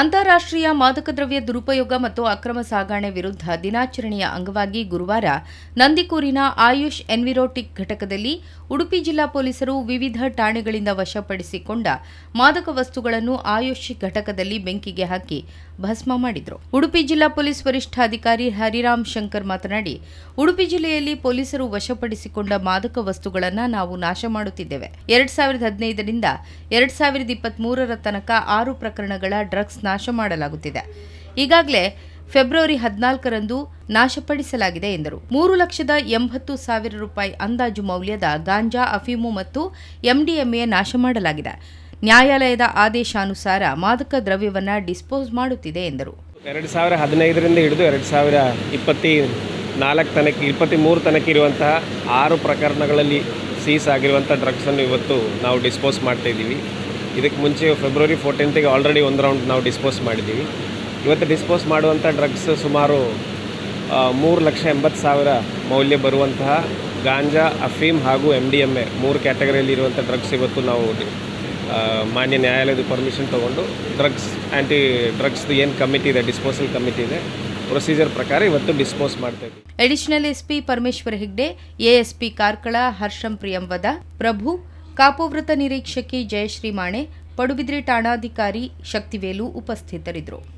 ಅಂತಾರಾಷ್ಟ್ರೀಯ ಮಾದಕ ದ್ರವ್ಯ ದುರುಪಯೋಗ ಮತ್ತು ಅಕ್ರಮ ಸಾಗಾಣೆ ವಿರುದ್ಧ ದಿನಾಚರಣೆಯ ಅಂಗವಾಗಿ ಗುರುವಾರ ನಂದಿಕೂರಿನ ಆಯುಷ್ ಎನ್ವಿರೋಟಿಕ್ ಘಟಕದಲ್ಲಿ ಉಡುಪಿ ಜಿಲ್ಲಾ ಪೊಲೀಸರು ವಿವಿಧ ಠಾಣೆಗಳಿಂದ ವಶಪಡಿಸಿಕೊಂಡ ಮಾದಕ ವಸ್ತುಗಳನ್ನು ಆಯುಷ್ ಘಟಕದಲ್ಲಿ ಬೆಂಕಿಗೆ ಹಾಕಿ ಭಸ್ಮ ಮಾಡಿದ್ರು. ಉಡುಪಿ ಜಿಲ್ಲಾ ಪೊಲೀಸ್ ವರಿಷ್ಠಾಧಿಕಾರಿ ಹರಿರಾಮ್ ಶಂಕರ್ ಮಾತನಾಡಿ, ಉಡುಪಿ ಜಿಲ್ಲೆಯಲ್ಲಿ ಪೊಲೀಸರು ವಶಪಡಿಸಿಕೊಂಡ ಮಾದಕ ವಸ್ತುಗಳನ್ನು ನಾವು ನಾಶ ಮಾಡುತ್ತಿದ್ದೇವೆ. ಎರಡ್ ಸಾವಿರದ ಹದಿನೈದರಿಂದ ಎರಡ್ ಸಾವಿರದ ಇಪ್ಪತ್ಮೂರರ ತನಕ ಆರು ಪ್ರಕರಣಗಳ ಡ್ರಗ್ಸ್ ನಾಶ ಮಾಡಲಾಗುತ್ತಿದೆ. ಈಗಾಗಲೇ ಫೆಬ್ರವರಿ ಹದಿನಾಲ್ಕರಂದು ನಾಶಪಡಿಸಲಾಗಿದೆ ಎಂದರು. ಮೂರು ಲಕ್ಷದ ಎಂಬತ್ತು ಸಾವಿರ ರೂಪಾಯಿ ಅಂದಾಜು ಮೌಲ್ಯದ ಗಾಂಜಾ, ಅಫೀಮು ಮತ್ತು ಎಂಡಿಎಂಎ ನಾಶ ಮಾಡಲಾಗಿದೆ. ನ್ಯಾಯಾಲಯದ ಆದೇಶಾನುಸಾರ ಮಾದಕ ದ್ರವ್ಯವನ್ನು ಡಿಸ್ಪೋಸ್ ಮಾಡುತ್ತಿದೆ ಎಂದರು. ಎರಡು ಸಾವಿರ ಹದಿನೈದರಿಂದ ಹಿಡಿದು ಎರಡು ಸಾವಿರ ಇಪ್ಪತ್ತಿ ನಾಲ್ಕು ತನಕ, ಇಪ್ಪತ್ತಿ ಮೂರು ತನಕ ಇರುವಂತಹ ಆರು ಪ್ರಕರಣಗಳಲ್ಲಿ ಸೀಸ್ ಆಗಿರುವಂಥ ಡ್ರಗ್ಸನ್ನು ಇವತ್ತು ನಾವು ಡಿಸ್ಪೋಸ್ ಮಾಡ್ತಾ ಇದ್ದೀವಿ. ಇದಕ್ಕೆ ಮುಂಚೆ ಫೆಬ್ರವರಿ ಫೋರ್ಟೀನ್ತಿಗೆ ಆಲ್ರೆಡಿ ಒಂದು ರೌಂಡ್ ನಾವು ಡಿಸ್ಪೋಸ್ ಮಾಡಿದ್ದೀವಿ. ಇವತ್ತು ಡಿಸ್ಪೋಸ್ ಮಾಡುವಂಥ ಡ್ರಗ್ಸ್ ಸುಮಾರು ಮೂರು ಲಕ್ಷ ಎಂಬತ್ತು ಸಾವಿರ ಮೌಲ್ಯ ಬರುವಂತಹ ಗಾಂಜಾ, ಅಫೀಮ್ ಹಾಗೂ ಎಂ ಡಿ ಎಂ ಎ ಮೂರು ಕ್ಯಾಟಗರಿಯಲ್ಲಿ ಇರುವಂಥ ಡ್ರಗ್ಸ್ ಇವತ್ತು ನಾವು ಮಾನ್ಯ ನ್ಯಾಯಾಲಯದ ಪರ್ಮಿಷನ್ ತೊಗೊಂಡು ಡ್ರಗ್ಸ್ ಆ್ಯಂಟಿ ಡ್ರಗ್ಸ್ದು ಏನು ಕಮಿಟಿ ಇದೆ ಡಿಸ್ಪೋಸಲ್ ಕಮಿಟಿ ಇದೆ ಪ್ರೊಸೀಜರ್ ಪ್ರಕಾರ ಇವತ್ತು ಡಿಸ್ಪೋಸ್ ಮಾಡ್ತಾ ಇದ್ದೀವಿ. Additional SP Parameshwar Hegde ASP Karkala Harsham Priyamvada Prabhu ಕಾಪೋವೃತ ನಿರೀಕ್ಷಕಿ ಜಯಶ್ರೀ ಮಾಣೆ ಪಡುಬಿದ್ರಿ ಠಾಣಾಧಿಕಾರಿ ಶಕ್ತಿವೇಲು ಉಪಸ್ಥಿತರಿದ್ದರು.